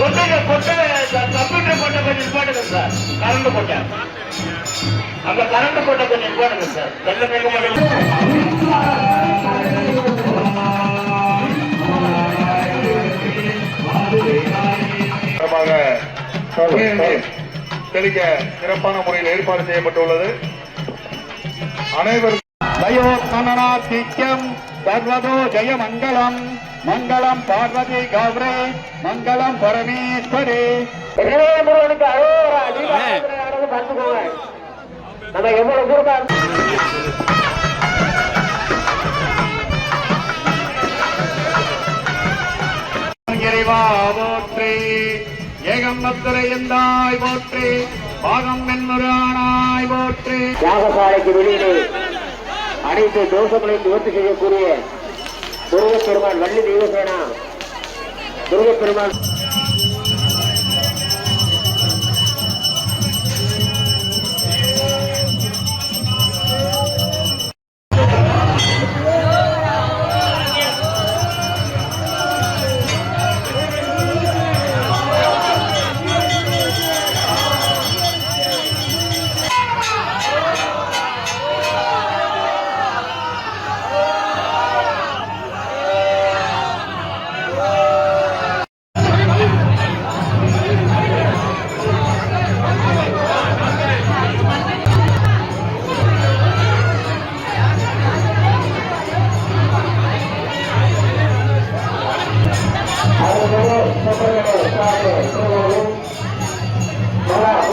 கொட்டையை கொட்டை கம்ப்யூட்டர் கொட்டை கொஞ்சம் நிப்பாட்டுங்க சார். கரண்ட் கொட்டை அந்த கரண்ட் கொட்டை கொஞ்சம் நிப்பாட்டுங்க சார். வெள்ள மேக மாட்டேங்குது சார்பாக குடிநீர் தெளிக்க சிறப்பான முறையில் ஏற்பாடு செய்யப்பட்டுள்ளது. அனைவரும் தயோத்தனாத்தித்யம் சர்வதோ ஜெய மங்களம் மங்களம் பார்வதி கௌரி மங்களம் பரமேஸ்வரி. முருகனுக்கு அழகா தீபாவளி பார்த்துக்கோங்க நம்ம எவ்வளவு தூரம் இறைவா போற்றி. பாகம் வெண்முரானாய் போற்றி. யாகசாலைக்கு வெளியிலே அனைத்து தோஷங்களையும் நிவர்த்தி செய்யக்கூடிய முருகப்பெருமான் வள்ளி தெய்வசேனா. முருகப்பெருமான்